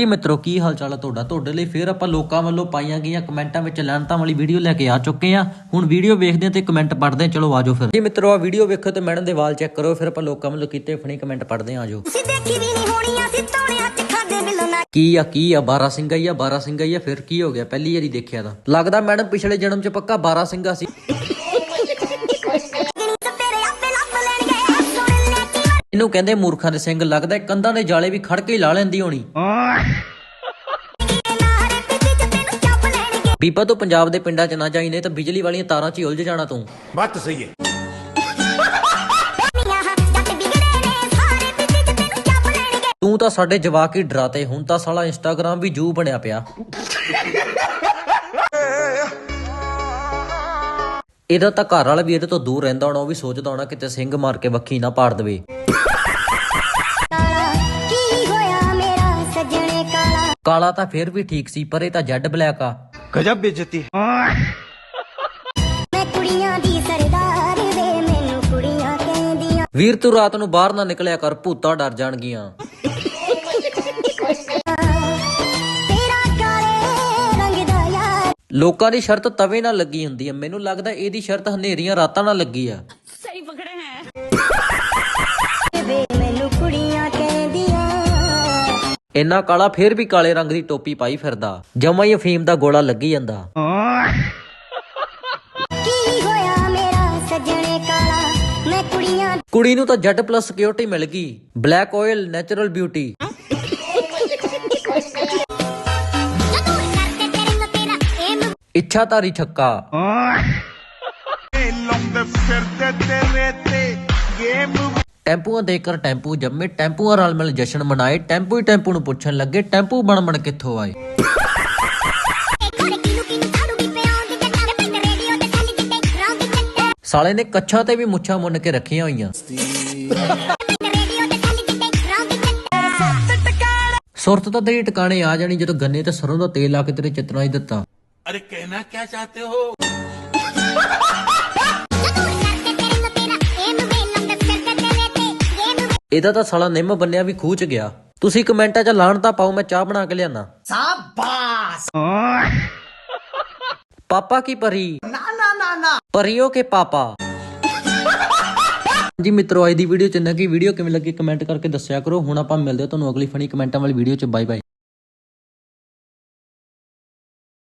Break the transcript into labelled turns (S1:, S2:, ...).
S1: ਜੀ ਮਿੱਤਰੋ ਕੀ ਹਾਲ ਚਾਲ ਹੈ ਤੁਹਾਡਾ? ਤੁਹਾਡੇ ਲਈ ਫੇਰ ਆਪਾਂ ਲੋਕਾਂ ਵੱਲੋਂ ਪਾਈਆਂ ਗਈਆਂ ਕਮੈਂਟਾਂ ਵਿੱਚ ਲਾਂਤਾਂ ਵਾਲੀ ਵੀਡੀਓ ਲੈ ਕੇ ਆ ਚੁੱਕੇ ਆ ਹੁਣ ਵੀਡੀਓ ਵੇਖਦੇ ਹਾਂ ਤੇ ਕਮੈਂਟ ਪੜ੍ਹਦੇ ਹਾਂ। ਚਲੋ ਆਜੋ ਫਿਰ। ਜੀ ਮਿੱਤਰੋ ਆ ਵੀਡੀਓ ਵੇਖੋ ਤੇ ਮੈਡਮ ਦੇ ਵਾਲ ਚੈੱਕ ਕਰੋ। ਫਿਰ ਆਪਾਂ ਲੋਕਾਂ ਵੱਲੋਂ ਕੀਤੇ ਫਣੀ ਕਮੈਂਟ ਪੜ੍ਹਦੇ ਹਾਂ ਆਜੋ
S2: ਤੁਸੀਂ ਦੇਖੀ ਵੀ ਨਹੀਂ ਹੋਣੀ ਅਸੀਂ ਤੋਣੇ ਹੱਥ ਖਾਦੇ ਬਿੱਲੋ ਨਾ
S1: ਕੀ ਆ ਕੀ ਆ? 12 ਸਿੰਘਾ ਹੀ ਆ 12 ਸਿੰਘਾ ਹੀ ਆ। ਫਿਰ ਕੀ ਹੋ ਗਿਆ? ਪਹਿਲੀ ਵਾਰੀ ਦੇਖਿਆ ਤਾਂ। ਲੱਗਦਾ ਮੈਡਮ ਪਿਛਲੇ ਜਨਮ ਚ ਪੱਕਾ 12 ਸਿੰਘਾ ਸੀ। ਇਹਨੂੰ ਕਹਿੰਦੇ ਮੂਰਖਾਂ ਦੇ ਸਿੰਘ ਲੱਗਦਾ ਕੰਧਾਂ ਦੇ ਜਾਲੇ ਵੀ ਖੜ ਕੇ ਹੀ ਲਾ ਲੈਂਦੀ ਹੋਣੀ। ਬੀਬਾ ਤੋਂ ਪੰਜਾਬ ਦੇ ਪਿੰਡਾਂ ਚ ਨਾ ਜਾਈ ਨਹੀਂ ਤਾਂ ਬਿਜਲੀ ਵਾਲੀਆਂ ਤਾਰਾਂ 'ਚ ਹੀ ਉਲਝ ਜਾਣਾ ਤੂੰ।
S3: ਬਾਤ ਸਹੀ ਹੈ।
S1: ਤੂੰ ਤਾਂ ਸਾਡੇ ਜਵਾਕ ਹੀ ਡਰਾਤੇ ਹੁਣ ਤਾਂ ਸਾਲਾ ਇੰਸਟਾਗ੍ਰਾਮ ਵੀ ਜੂ ਬਣਿਆ ਪਿਆ। ਇਹਦਾ ਤਾਂ ਘਰ ਵਾਲਾ ਵੀ ਇਹਦੇ ਤੋਂ ਦੂਰ ਰਹਿੰਦਾ ਹੋਣਾ ਉਹ ਵੀ ਸੋਚਦਾ ਹੋਣਾ ਕਿਤੇ ਸਿੰਘ ਮਾਰ ਕੇ ਵੱਖੀ ਨਾ ਪਾੜ ਦੇਵੇ।
S2: ਕਾਲਾ
S1: ਤਾਂ ਫਿਰ ਵੀ ਠੀਕ ਸੀ ਪਰ ਇਹ ਤਾਂ ਜੈਡ ਬਲੈਕ ਆ।
S3: ਗਜਬ ਬੇਇੱਜ਼ਤੀ
S2: ਮੈਂ ਕੁੜੀਆਂ ਦੀ ਸਰਦਾਰ ਵੇ ਮੈਨੂੰ ਕੁੜੀਆਂ ਕਹਿੰਦੀਆਂ।
S1: ਵੀਰ ਤੂੰ ਰਾਤ ਨੂੰ ਬਾਹਰ ਨਾ ਨਿਕਲਿਆ ਕਰ ਭੂਤਾਂ ਡਰ ਜਾਣਗੀਆਂ।
S2: ਤੇਰਾ ਕਾਲੇ ਰੰਗ ਦਾ ਯਾਰ।
S1: ਲੋਕਾਂ ਦੀ ਸ਼ਰਤ ਤਵੇ ਨਾਲ ਲੱਗੀ ਹੁੰਦੀ ਹੈ। ਮੈਨੂੰ ਲੱਗਦਾ ਇਹਦੀ ਸ਼ਰਤ ਹਨੇਰੀਆਂ ਰਾਤਾਂ ਨਾਲ ਲੱਗੀ ਆ। ਇੰਨਾ ਕਾਲਾ ਫਿਰ ਵੀ ਕਾਲੇ ਰੰਗ ਦੀ ਟੋਪੀ ਪਾਈ ਫਿਰਦਾ। ਜਮਾ ਹੀ ਅਫੀਮ ਦਾ ਗੋਲਾ ਲੱਗੀ ਜਾਂਦਾ।
S2: ਕੀ ਹੋਇਆ ਮੇਰਾ ਸੱਜਣੇ ਕਾਲਾ? ਮੈਂ ਕੁੜੀਆਂ
S1: ਕੁੜੀ ਨੂੰ ਤਾਂ ਜੈਡ ਪਲੱਸ ਸਿਕਿਉਰਿਟੀ ਮਿਲ ਗਈ। ਬਲੈਕ ਆਇਲ ਨੈਚੁਰਲ ਬਿਊਟੀ
S2: ਜਦੋਂ ਕਰਕੇ ਤੇਰੇ ਤੇਰਾ ਏਮ
S1: ਇੱਛਾਧਾਰੀ ਛੱਕਾ।
S3: ਲਾਉਂਦੇ ਫਿਰਦੇ ਤੇਰੇ ਤੇ। ਗੇਮ
S1: ਟੈਂਪੂਆਂ ਦੇ ਕਰ ਟੈਂਪੂ ਜੰਮੇ, ਟੈਂਪੂਆਂ ਨਾਲ ਮਿਲ ਜਸ਼ਨ ਮਨਾਏ, ਟੈਂਪੂ ਹੀ ਟੈਂਪੂ ਨੂੰ ਪੁੱਛਣ ਲੱਗੇ, ਟੈਂਪੂ ਬਣ ਬਣ ਕਿੱਥੋਂ ਆਏ? ਸਾਲੇ ਨੇ ਕੱਛਾਂ ਤੇ ਵੀ ਮੁੱਛਾਂ ਮੁੰਨ ਕੇ ਰੱਖੀਆਂ ਹੋਈਆਂ। ਸੁਰਤ ਤਾਂ ਤੇਰੀ ਟਿਕਾਣੇ ਆ ਜਾਣੀ, ਜਦੋਂ ਗੰਨੇ ਤੇ ਸਰੋਂ ਦਾ ਤੇਲ ਲਾ ਕੇ ਤੇਰੇ ਚਿਤਨਾ ਹੀ ਦਿੱਤਾ।
S3: ਅਰੇ ਕਹਿਣਾ ਕੀ ਚਾਹਤੇ ਹੋ?
S1: ਇਹਦਾ ਤਾਂ ਸਾਲਾ ਨਿੰਮ ਬੰਨਿਆ ਵੀ ਖੂਚ ਗਿਆ। ਤੁਸੀਂ ਕਮੈਂਟਾਂ 'ਚ ਲਾਣ ਤਾਂ ਪਾਓ ਮੈਂ ਚਾਹ ਬਣਾ ਕੇ ਲਿਆਣਾ ਪਾਪਾ ਕੀ ਪਰੀ? ਨਾ ਨਾ ਨਾ ਨਾ। ਪਰੀਓ ਕੇ ਪਾਪਾ? ਜੀ ਮਿੱਤਰੋ ਅੱਜ ਦੀ ਵੀਡੀਓ ਚ ਨਾ ਕੀ ਵੀਡੀਓ ਕਿਵੇਂ ਲੱਗੀ ਕਮੈਂਟ ਕਰਕੇ ਦੱਸਿਆ ਕਰੋ। ਹੁਣ ਆਪਾਂ ਮਿਲਦੇ ਹਾਂ ਤੁਹਾਨੂੰ ਅਗਲੀ ਫਨੀ ਕਮੈਂਟਾਂ ਵਾਲੀ ਵੀਡੀਓ ਚ। Bye bye